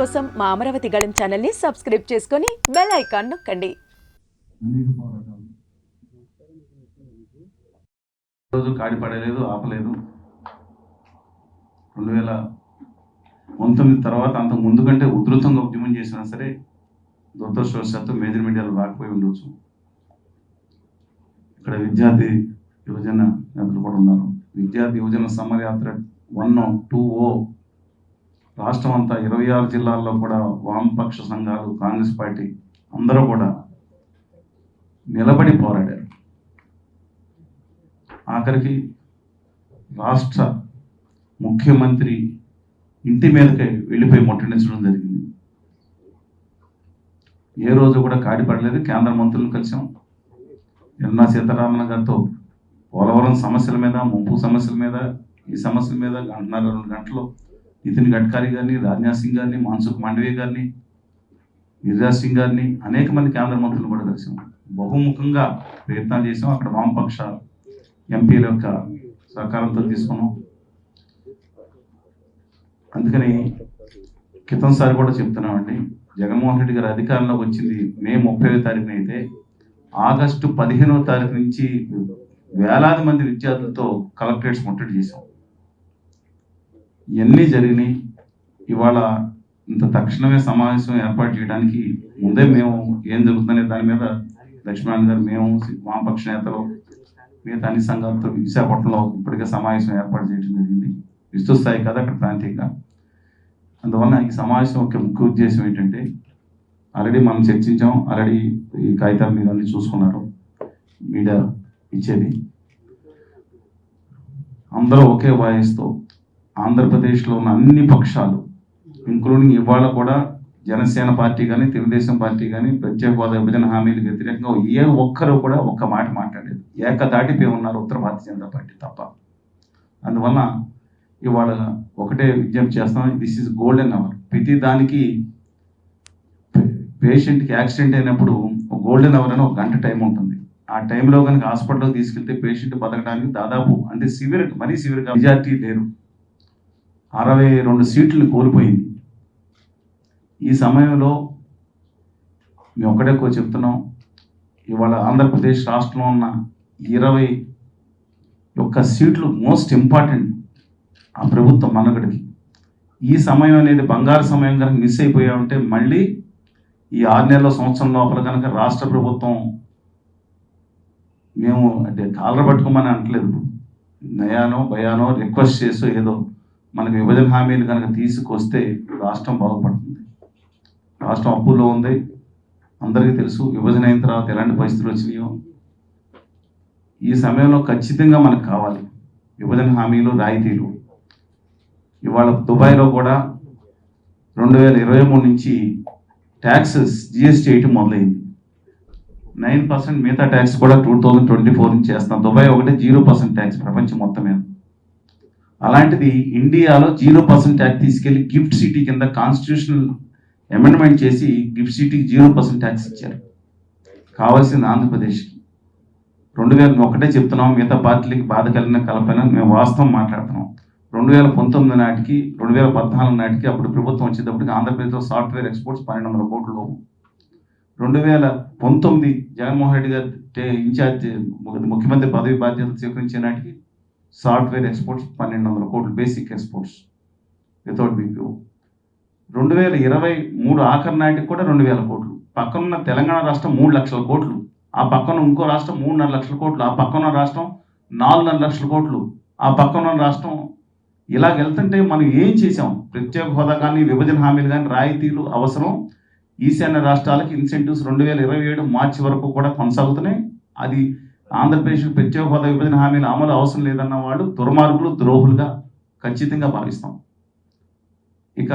కోసం మా అమరావతి గళం ఛానల్ని సబ్స్క్రైబ్ చేసుకొని బెల్ ఐకాన్ నొక్కండి. రోజు కాడి పడలేదు ఆపలేదు. రెండు వేల పంతొమ్మిది తర్వాత అంత ముందు కంటే ఉధృతంగా ఉద్యమం చేసినా సరే దురదృష్టవశాత్తు మేజర్ మీడియాలో రాకపోయి ఉండొచ్చు. ఇక్కడ విద్యార్థి యువజన నేతలు కూడా ఉన్నారు. విద్యార్థి యువజన సమరయాత్ర వన్ టూ ఓ రాష్ట్రం అంతా ఇరవై ఆరు జిల్లాల్లో కూడా వామపక్ష సంఘాలు కాంగ్రెస్ పార్టీ అందరూ కూడా నిలబడి పోరాడారు. ఆఖరికి రాష్ట్ర ముఖ్యమంత్రి ఇంటి మీదకే వెళ్ళిపోయి ముట్టడించడం జరిగింది. ఏ రోజు కూడా కాడిపడలేదు కేంద్ర మంత్రులను కలిసాం. నిర్మలా సీతారామన్ గారితో పోలవరం సమస్యల మీద ముంపు సమస్యల మీద ఈ సమస్యల మీద గంటన్నర రెండు గంటలు. నితిన్ గడ్కరీ గారిని రాజ్నాథ్ సింగ్ గారిని మాన్సుఖ్ మాండవే గారిని గిరిరాజ్ సింగ్ గారిని అనేక మంది కేంద్ర మంత్రులు కూడా కలిసాం. బహుముఖంగా ప్రయత్నాలు చేసాం. అక్కడ వామపక్ష ఎంపీల యొక్క సహకారంతో తీసుకున్నాం. అందుకని క్రితంసారి కూడా చెప్తున్నామండి జగన్మోహన్ రెడ్డి గారు అధికారంలోకి వచ్చింది మే ముప్పై తారీఖున అయితే ఆగస్టు పదిహేనవ తారీఖు నుంచి వేలాది మంది విద్యార్థులతో కలెక్టరేట్స్ ముట్టడి చేశాం. ఇవన్నీ జరిగినాయి. ఇవాళ ఇంత తక్షణమే సమావేశం ఏర్పాటు చేయడానికి ముందే మేము ఏం జరుగుతుందనే దాని మీద లక్ష్మణ్ గారు మేము వామపక్ష నేతలు మిగతా అన్ని సంఘాలతో విశాఖపట్నంలో ఇప్పటికే సమావేశం ఏర్పాటు చేయడం జరిగింది. విస్తృతస్థాయి కదా అక్కడ ప్రాంతీయంగా. అందువల్ల ఈ సమావేశం యొక్క ముఖ్య ఉద్దేశం ఏంటంటే ఆల్రెడీ మనం చర్చించాం ఆల్రెడీ ఈ కాగితాలు మీరు అన్ని చూసుకున్నారు మీడియా ఇచ్చేది. అందరూ ఒకే వాయిస్తో ఆంధ్రప్రదేశ్లో ఉన్న అన్ని పక్షాలు ఇంక్లూడింగ్ ఇవాళ కూడా జనసేన పార్టీ కానీ తెలుగుదేశం పార్టీ కానీ ప్రత్యేక హోదా విభజన హామీలకు వ్యతిరేకంగా ఏ ఒక్కరు కూడా ఒక్క మాట మాట్లాడలేదు. ఏకదాటిపై ఉన్నారు ఉత్తర భారతీయ జనతా పార్టీ తప్ప. అందువల్ల ఇవాళ ఒకటే విజ్ఞప్తి చేస్తాం దిస్ ఈజ్ గోల్డెన్ అవర్ ప్రతి దానికి పేషెంట్కి యాక్సిడెంట్ అయినప్పుడు గోల్డెన్ అవర్ అని ఒక గంట టైం ఉంటుంది. ఆ టైంలో కనుక హాస్పిటల్కి తీసుకెళ్తే పేషెంట్ బతకడానికి దాదాపు అంటే సివియర్ మరీ సివియర్గా మెజార్టీ లేరు. అరవై రెండు సీట్లు కోల్పోయింది. ఈ సమయంలో మేము ఒకటే చెప్తున్నాం. ఇవాళ ఆంధ్రప్రదేశ్ రాష్ట్రంలో ఉన్న ఇరవై యొక్క సీట్లు మోస్ట్ ఇంపార్టెంట్ ఆ ప్రభుత్వం మనగడికి. ఈ సమయం అనేది బంగారు సమయం కనుక మిస్ అయిపోయామంటే మళ్ళీ ఈ ఆరు నెలల సంవత్సరం లోపల కనుక రాష్ట్ర ప్రభుత్వం మేము అంటే కాలర పట్టుకోమని అనట్లేదు. నయానో భయానో రిక్వెస్ట్ చేసో ఏదో మనకు విభజన హామీలు కనుక తీసుకొస్తే రాష్ట్రం బాగుపడుతుంది. రాష్ట్రం అప్పుల్లో ఉంది. అందరికీ తెలుసు విభజన అయిన తర్వాత ఎలాంటి పరిస్థితులు వచ్చినాయో. ఈ సమయంలో ఖచ్చితంగా మనకు కావాలి విభజన హామీలు రాయితీలు. ఇవాళ దుబాయ్లో కూడా రెండు వేల ఇరవై మూడు నుంచి ట్యాక్సెస్ జిఎస్టీ వేయటం మొదలైంది. నైన్ పర్సెంట్ మిగతా ట్యాక్స్ కూడా టూ థౌజండ్ ట్వంటీ ఫోర్ నుంచి చేస్తాం దుబాయ్ ఒకటే జీరో పర్సెంట్ ట్యాక్స్ ప్రపంచం మొత్తం మీద. అలాంటిది ఇండియాలో జీరో పర్సెంట్ ట్యాక్స్ తీసుకెళ్ళి గిఫ్ట్ సిటీ కింద కాన్స్టిట్యూషనల్ అమెండ్మెంట్ చేసి గిఫ్ట్ సిటీకి జీరో పర్సెంట్ ట్యాక్స్ ఇచ్చారు. కావాల్సింది ఆంధ్రప్రదేశ్కి రెండు వేల ఒకటే చెప్తున్నాం మిగతా పార్టీలకి బాధ కలిగిన కలపైన మేము వాస్తవం మాట్లాడుతున్నాం. రెండు వేల పంతొమ్మిది నాటికి రెండు వేల పద్నాలుగు నాటికి అప్పుడు ప్రభుత్వం వచ్చేటప్పటికి ఆంధ్రప్రదేశ్లో సాఫ్ట్వేర్ ఎక్స్పోర్ట్స్ పన్నెండు వందల కోట్లు రెండు వేల పంతొమ్మిది జగన్మోహన్ రెడ్డి గారు టే- ఇన్ఛార్జ్ ముఖ్యమంత్రి పదవి బాధ్యతలు స్వీకరించే నాటికి సాఫ్ట్వేర్ ఎక్స్పోర్ట్స్ పన్నెండు వందల కోట్లు బేసిక్ ఎక్స్పోర్ట్స్ వితౌట్ బీపీఓ. రెండు వేల ఇరవై మూడు ఆఖరి నాటికి కూడా రెండు వేల కోట్లు. పక్కనున్న తెలంగాణ రాష్ట్రం మూడు లక్షల కోట్లు. ఆ పక్కన ఇంకో రాష్ట్రం మూడున్నర లక్షల కోట్లు. ఆ పక్కన రాష్ట్రం నాలుగున్నర లక్షల కోట్లు. ఆ పక్కన రాష్ట్రం ఇలా వెళ్తుంటే మనం ఏం చేసాం ప్రత్యేక హోదా కానీ విభజన హామీలు కానీ రాయితీలు అవసరం. ఈశాన్య రాష్ట్రాలకి ఇన్సెంటివ్స్ రెండు వేల ఇరవై ఏడు మార్చి వరకు కూడా కొనసాగుతున్నాయి. అది ఆంధ్రప్రదేశ్ ప్రత్యేక హోదా విభజన హామీల అమలు అవసరం లేదన్న వాడు దుర్మార్గులు ద్రోహులుగా ఖచ్చితంగా భావిస్తాం. ఇక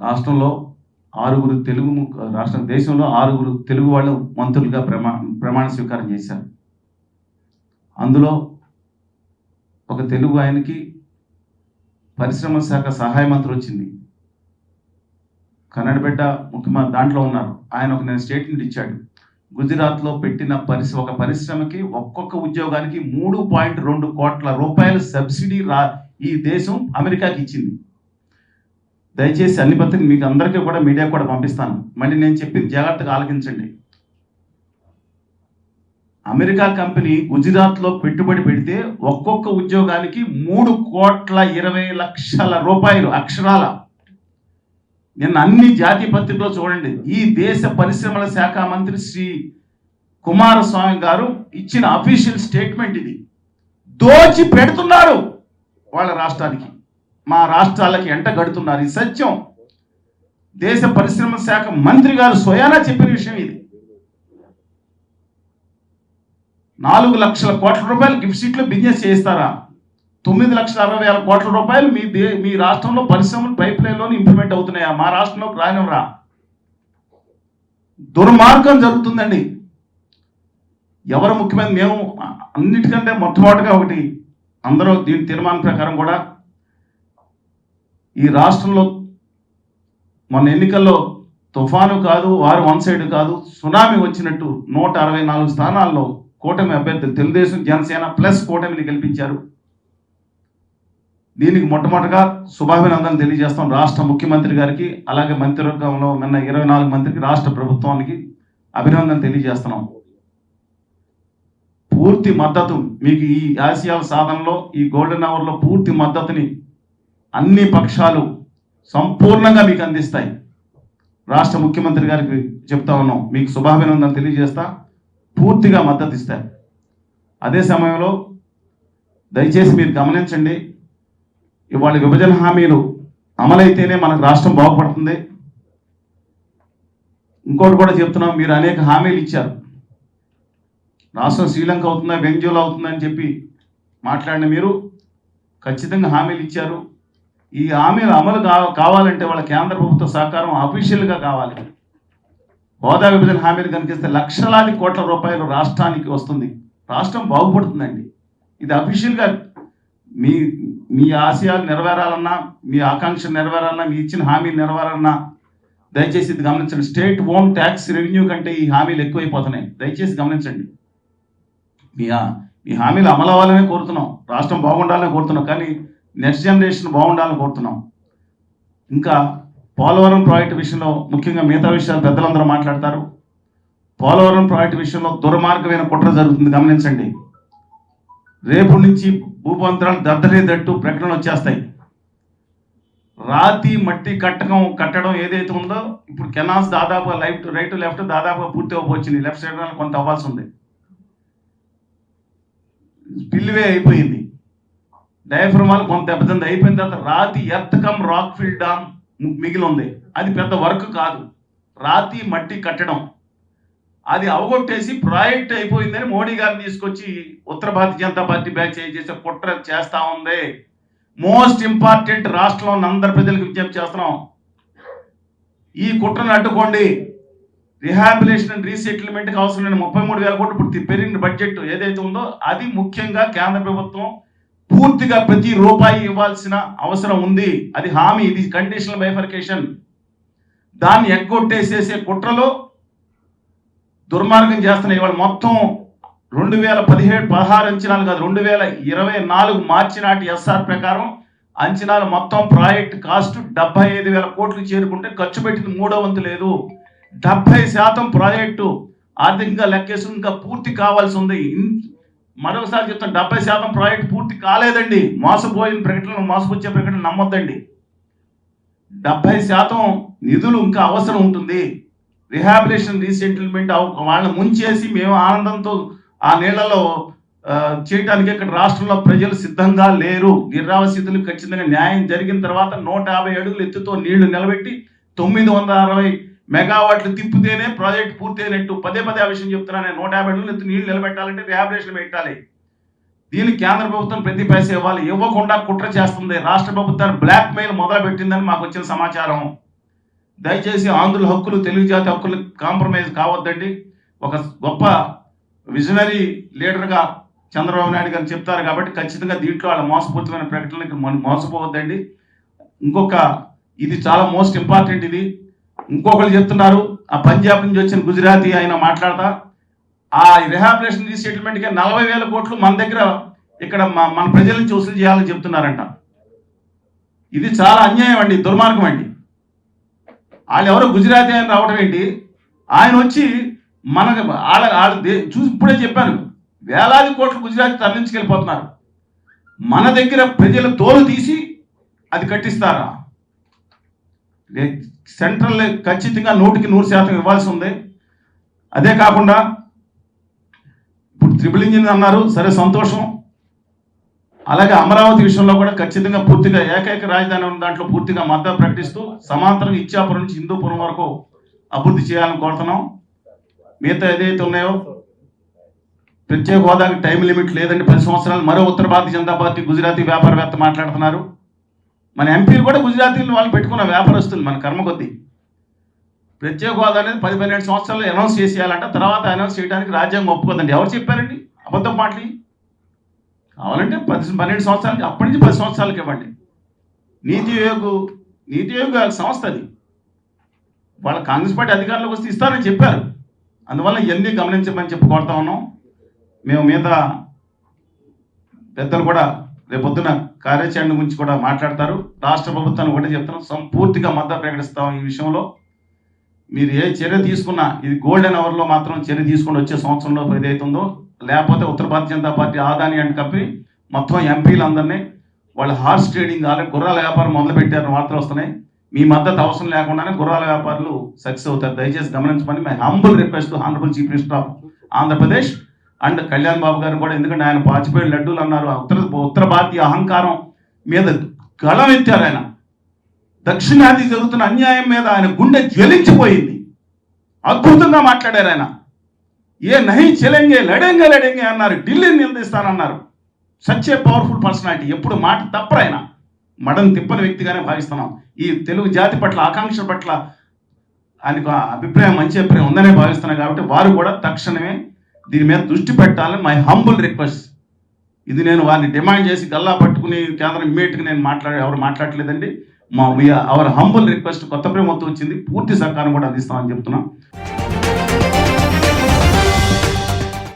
రాష్ట్రంలో ఆరుగురు తెలుగు ము- రాష్ట్ర దేశంలో ఆరుగురు తెలుగు వాళ్ళు మంత్రులుగా ప్రమా ప్రమాణ స్వీకారం చేశారు. అందులో ఒక తెలుగు ఆయనకి పరిశ్రమ శాఖ సహాయ మంత్రి వచ్చింది. కన్నడ ముఖ్యమంత్రి దాంట్లో ఉన్నారు. ఆయన ఒక నేను స్టేట్మెంట్ ఇచ్చాడు. గుజరాత్లో పెట్టిన పరిశ్ర ఒక పరిశ్రమకి ఒక్కొక్క ఉద్యోగానికి మూడు పాయింట్ రెండు కోట్ల రూపాయల సబ్సిడీ రా ఈ దేశం అమెరికాకి ఇచ్చింది. దయచేసి అన్ని పత్రికలు మీకు అందరికీ కూడా మీడియా కూడా పంపిస్తాను. మళ్ళీ నేను చెప్పింది జాగ్రత్తగా ఆలకించండి అమెరికా కంపెనీ గుజరాత్లో పెట్టుబడి పెడితే ఒక్కొక్క ఉద్యోగానికి మూడు కోట్ల ఇరవై లక్షల రూపాయలు అక్షరాల నిన్న అన్ని జాతి పత్రికలో చూడండి. ఈ దేశ పరిశ్రమల శాఖ మంత్రి శ్రీ కుమారస్వామి గారు ఇచ్చిన అఫీషియల్ స్టేట్మెంట్ ఇది. దోచి పెడుతున్నారు వాళ్ళ రాష్ట్రానికి. మా రాష్ట్రాలకి ఎంట గడుతున్నారు. ఈ సత్యం. దేశ పరిశ్రమల శాఖ మంత్రి గారు స్వయానా చెప్పిన విషయం ఇది. నాలుగు లక్షల కోట్ల రూపాయలు గిఫ్ట్ సీట్లు బిజినెస్ చేస్తారా తొమ్మిది లక్షల అరవై వేల కోట్ల రూపాయలు మీ దే మీ రాష్ట్రంలో పరిశ్రమలు పైప్ లైన్లోనే ఇంప్లిమెంట్ అవుతున్నాయా? మా రాష్ట్రంలోకి రానివ్వరా? దుర్మార్గం జరుగుతుందండి. ఎవరు ముఖ్యమైన మేము అన్నిటికంటే మొట్టమొదటిగా ఒకటి అందరూ దీని తీర్మానం ప్రకారం కూడా ఈ రాష్ట్రంలో మొన్న ఎన్నికల్లో తుఫాను కాదు వారు వన్ సైడ్ కాదు సునామీ వచ్చినట్టు నూట అరవై నాలుగు స్థానాల్లో కూటమి అభ్యర్థులు తెలుగుదేశం జనసేన ప్లస్ కూటమిని గెలిపించారు. దీనికి మొట్టమొదటిగా శుభాభినందనలు తెలియజేస్తాం రాష్ట్ర ముఖ్యమంత్రి గారికి అలాగే మంత్రివర్గంలో నిన్న ఇరవై నాలుగు మంత్రికి రాష్ట్ర ప్రభుత్వానికి అభినందన తెలియజేస్తున్నాం. పూర్తి మద్దతు మీకు ఈ ఆసియాల సాధనలో ఈ గోల్డెన్ అవర్లో పూర్తి మద్దతుని అన్ని పక్షాలు సంపూర్ణంగా మీకు అందిస్తాయి. రాష్ట్ర ముఖ్యమంత్రి గారికి చెప్తా ఉన్నాం మీకు శుభాభినందనలు తెలియజేస్తా పూర్తిగా మద్దతు ఇస్తాయి అదే సమయంలో దయచేసి మీరు గమనించండి ఇవాళ విభజన హామీలు అమలైతేనే మనకు రాష్ట్రం బాగుపడుతుంది. ఇంకోటి కూడా చెప్తున్నాం మీరు అనేక హామీలు ఇచ్చారు. రాష్ట్రం శ్రీలంక అవుతుందా బెంజోల్ అవుతుందని చెప్పి మాట్లాడిన మీరు ఖచ్చితంగా హామీలు ఇచ్చారు. ఈ హామీలు అమలు కావాలంటే వాళ్ళ కేంద్ర ప్రభుత్వ సహకారం అఫీషియల్గా కావాలి. హోదా విభజన హామీలు కనిపిస్తే లక్షలాది కోట్ల రూపాయలు రాష్ట్రానికి వస్తుంది. రాష్ట్రం బాగుపడుతుందండి. ఇది అఫీషియల్గా మీ మీ ఆశయాలు నెరవేరాలన్నా మీ ఆకాంక్షలు నెరవేరాలన్నా మీ ఇచ్చిన హామీలు నెరవేరాలన్నా దయచేసి ఇది గమనించండి. స్టేట్ ఓన్ ట్యాక్స్ రెవెన్యూ కంటే ఈ హామీలు ఎక్కువైపోతున్నాయి. దయచేసి గమనించండి. మీ మీ హామీలు అమలు అవ్వాలనే కోరుతున్నాం. రాష్ట్రం బాగుండాలని కోరుతున్నాం. కానీ నెక్స్ట్ జనరేషన్ బాగుండాలని కోరుతున్నాం. ఇంకా పోలవరం ప్రాజెక్టు విషయంలో ముఖ్యంగా మిగతా విషయాలు పెద్దలందరూ మాట్లాడతారు. పోలవరం ప్రాజెక్టు విషయంలో దుర్మార్గమైన కుట్ర జరుగుతుంది. గమనించండి. రేపు నుంచి భూపంతరాలు దద్దరేదట్టు ప్రకటనలు వచ్చేస్తాయి. రాతి మట్టి కట్టకం కట్టడం ఏదైతే ఉందో ఇప్పుడు కెనాల్స్ దాదాపు లైఫ్ రైట్ లెఫ్ట్ దాదాపు పూర్తి అవ్వచ్చింది లెఫ్ట్ సైడ్ కొంత అవ్వాల్సి ఉంది. పిల్లివే అయిపోయింది. డయాఫ్రమాల్ కొంత దెబ్బతింది అయిపోయిన తర్వాత రాతి ఎత్తకం రాక్ ఫిల్ డామ్ మిగిలి ఉంది. అది పెద్ద వర్క్ కాదు. రాతి మట్టి కట్టడం. అది అవగొట్టేసి ప్రాజెక్ట్ అయిపోయిందని మోడీ గారిని తీసుకొచ్చి ఉత్తర భారతీయ జనతా పార్టీ బ్యాచ్ చేసే కుట్ర చేస్తా ఉంది. మోస్ట్ ఇంపార్టెంట్ రాష్ట్రంలో ఉన్న అందరి ప్రజలకు విజ్ఞప్తి చేస్తున్నాం. ఈ కుట్రను అడ్డుకోండి. రిహాబిలేషన్ అండ్ రీసెటిల్మెంట్కి అవసరమైన ముప్పై మూడు వేల కోట్లు ఇప్పుడు పెరిగిన బడ్జెట్ ఏదైతే ఉందో అది ముఖ్యంగా కేంద్ర ప్రభుత్వం పూర్తిగా ప్రతి రూపాయి ఇవ్వాల్సిన అవసరం ఉంది. అది హామీ ఇది కండిషనల్ బైఫర్కేషన్ దాన్ని ఎగ్గొట్టేసేసే కుట్రలో దుర్మార్గం చేస్తున్నాయి ఇవాళ మొత్తం రెండు వేల పదిహేడు పదహారు అంచనాలు కాదు రెండు వేల ఇరవై నాలుగు మార్చి నాటి ఎస్ఆర్ ప్రకారం అంచనాలు మొత్తం ప్రాజెక్ట్ కాస్ట్ డెబ్బై ఐదు వేల కోట్లు చేరుకుంటే ఖర్చు పెట్టింది మూడో వంతు లేదు. డెబ్బై శాతం ప్రాజెక్టు ఆర్థికంగా లెక్కేసి ఇంకా పూర్తి కావాల్సి ఉంది. ఇన్- మరొకసారి చెప్తాను డెబ్బై శాతం ప్రాజెక్ట్ పూర్తి కాలేదండి. మోసపోయిన ప్రకటనలు మోసపుచ్చే ప్రకటనలు నమ్మొద్దండి. డెబ్బై శాతం నిధులు ఇంకా అవసరం ఉంటుంది. రిహాబిలేషన్ రీసెటిల్మెంట్ వాళ్ళని ముంచేసి మేము ఆనందంతో ఆ నీళ్ళలో చేయడానికి ఇక్కడ రాష్ట్రంలో ప్రజలు సిద్ధంగా లేరు. నిరావసితులు ఖచ్చితంగా న్యాయం జరిగిన తర్వాత నూట యాభై అడుగులు ఎత్తుతో నీళ్ళు నిలబెట్టి తొమ్మిది వందల అరవై మెగావాట్లు తిప్పితేనే ప్రాజెక్ట్ పూర్తయినట్టు పదే పదే ఆ విషయం చెప్తున్నాను నూట యాభై అడుగులు ఎత్తు నీళ్ళు నిలబెట్టాలంటే రిహాబిలేషన్ పెట్టాలి. దీనికి కేంద్ర ప్రభుత్వం ప్రతి పైసా ఇవ్వాలి. ఇవ్వకుండా కుట్ర చేస్తుంది. రాష్ట్ర ప్రభుత్వాన్ని బ్లాక్ మెయిల్ మొదలు పెట్టిందని మాకు వచ్చిన సమాచారం. దయచేసి ఆంధ్రుల హక్కులు తెలుగు జాతి హక్కులు కాంప్రమైజ్ కావద్దండి. ఒక గొప్ప విజనరీ లీడర్గా చంద్రబాబు నాయుడు గారు చెప్తారు కాబట్టి ఖచ్చితంగా దీంట్లో వాళ్ళ మోసపూరితమైన ప్రకటనలకు మనం మోసపోవద్దండి. ఇంకొక ఇది చాలా మోస్ట్ ఇంపార్టెంట్ ఇది. ఇంకొకరు చెప్తున్నారు ఆ పంజాబ్ నుంచి వచ్చిన గుజరాతీ ఆయన మాట్లాడతా. ఆ రిహాబిలేషన్ రీసెటిల్మెంట్కి నలభై వేల కోట్లు మన దగ్గర ఇక్కడ మన ప్రజల నుంచి వసూలు చేయాలని చెప్తున్నారంట. ఇది చాలా అన్యాయం అండి దుర్మార్గం అండి. వాళ్ళు ఎవరో గుజరాతీ అని రావడం ఏంటి? ఆయన వచ్చి మనకు వాళ్ళ వాళ్ళ దే- చూసి ఇప్పుడే చెప్పాను వేలాది కోట్లు గుజరాత్ తరలించుకెళ్ళిపోతున్నారు. మన దగ్గర ప్రజల తోలు తీసి అది కట్టిస్తారా? సెంట్రల్ ఖచ్చితంగా నూటికి నూరు శాతం ఇవ్వాల్సి ఉంది. అదే కాకుండా ఇప్పుడు ట్రిపుల్ ఇంజిన్ అన్నారు సరే సంతోషం. అలాగే అమరావతి విషయంలో కూడా ఖచ్చితంగా పూర్తిగా ఏకైక రాజధాని ఉన్న దాంట్లో పూర్తిగా మద్దతు ప్రకటిస్తూ సమాంతరం ఇచ్చాపురం నుంచి హిందూపురం వరకు అభివృద్ధి చేయాలని కోరుతున్నాం. మిగతా ఏదైతే ఉన్నాయో ప్రత్యేక హోదాకి టైం లిమిట్ లేదండి పది సంవత్సరాలు మరో ఉత్తర భారతీయ జనతా పార్టీ గుజరాతీ వ్యాపారవేత్త మాట్లాడుతున్నారు. మన ఎంపీలు కూడా గుజరాతీలు వాళ్ళు పెట్టుకున్న వ్యాపారస్తులు మన కర్మ కొద్దీ. ప్రత్యేక హోదా అనేది పది పన్నెండు సంవత్సరాలు అనౌన్స్ చేసేయాలంట తర్వాత అనౌన్స్ చేయడానికి రాజ్యాంగం ఒప్పుకోదండి. ఎవరు చెప్పారండి? అబద్ధం మాటలు కావాలంటే పది పన్నెండు సంవత్సరాలకి అప్పటి నుంచి పది సంవత్సరాలకి ఇవ్వండి. నీతి ఆయోగ్ నీతి ఆయోగ్ సంస్థ అది. వాళ్ళ కాంగ్రెస్ పార్టీ అధికారంలోకి వస్తే ఇస్తారని చెప్పారు. అందువల్ల ఇవన్నీ గమనించమని చెప్పి కోరుతా ఉన్నాం. మేము మిగతా పెద్దలు కూడా రేపొద్దున కార్యాచరణ గురించి కూడా మాట్లాడతారు. రాష్ట్ర ప్రభుత్వాన్ని ఒకటే చెప్తున్నాం సంపూర్తిగా మద్దతు ప్రకటిస్తాం ఈ విషయంలో. మీరు ఏ చర్య తీసుకున్నా ఇది గోల్డెన్ అవర్లో మాత్రం చర్య తీసుకుని వచ్చే సంవత్సరంలో ఏదైతుందో లేకపోతే ఉత్తర భారతీయ జనతా పార్టీ ఆదాని అండ్ కప్పి మొత్తం ఎంపీలందరినీ వాళ్ళు హార్స్ ట్రేడింగ్ ఆల్రెడీ గుర్రాల వ్యాపారం మొదలుపెట్టారని వార్తలు వస్తున్నాయి. మీ మద్దతు అవసరం లేకుండానే గుర్రాల వ్యాపారులు సక్సెస్ అవుతారు దయచేసి గమనించమని my humble request honourable chief minister of Andhra Pradesh and Kalyan Babu గారు కూడా ఎందుకంటే ఆయన పాచిపోయిన లడ్డూలు అన్నారు. ఉత్తర ఉత్తర భారతీయ అహంకారం మీద గళం ఎత్తారు ఆయన దక్షిణాది జరుగుతున్న అన్యాయం మీద ఆయన గుండె జ్వలించిపోయింది. అద్భుతంగా మాట్లాడారు ఆయన. ఏ నహి చెలెంగే లడెంగే లడెంగే అన్నారు. ఢిల్లీని నిలదీస్తానన్నారు. సచ్చే పవర్ఫుల్ పర్సనాలిటీ ఎప్పుడు మాట తప్పరు ఆయన మడని తిప్పని వ్యక్తిగానే భావిస్తున్నాం. ఈ తెలుగు జాతి పట్ల ఆకాంక్ష పట్ల ఆయనకు అభిప్రాయం మంచి అభిప్రాయం ఉందనే భావిస్తున్నాం కాబట్టి వారు కూడా తక్షణమే దీని మీద దృష్టి పెట్టాలని మై హంబుల్ రిక్వెస్ట్ ఇది నేను వారిని డిమాండ్ చేసి గల్లా పట్టుకుని కేంద్రం ఇమ్మీడియట్గా నేను మాట్లాడే ఎవరు మాట్లాడలేదండి మా అవర్ హంబుల్ రిక్వెస్ట్ కొత్త ప్రభుత్వం వచ్చింది. పూర్తి సహకారం కూడా అందిస్తామని చెప్తున్నాం.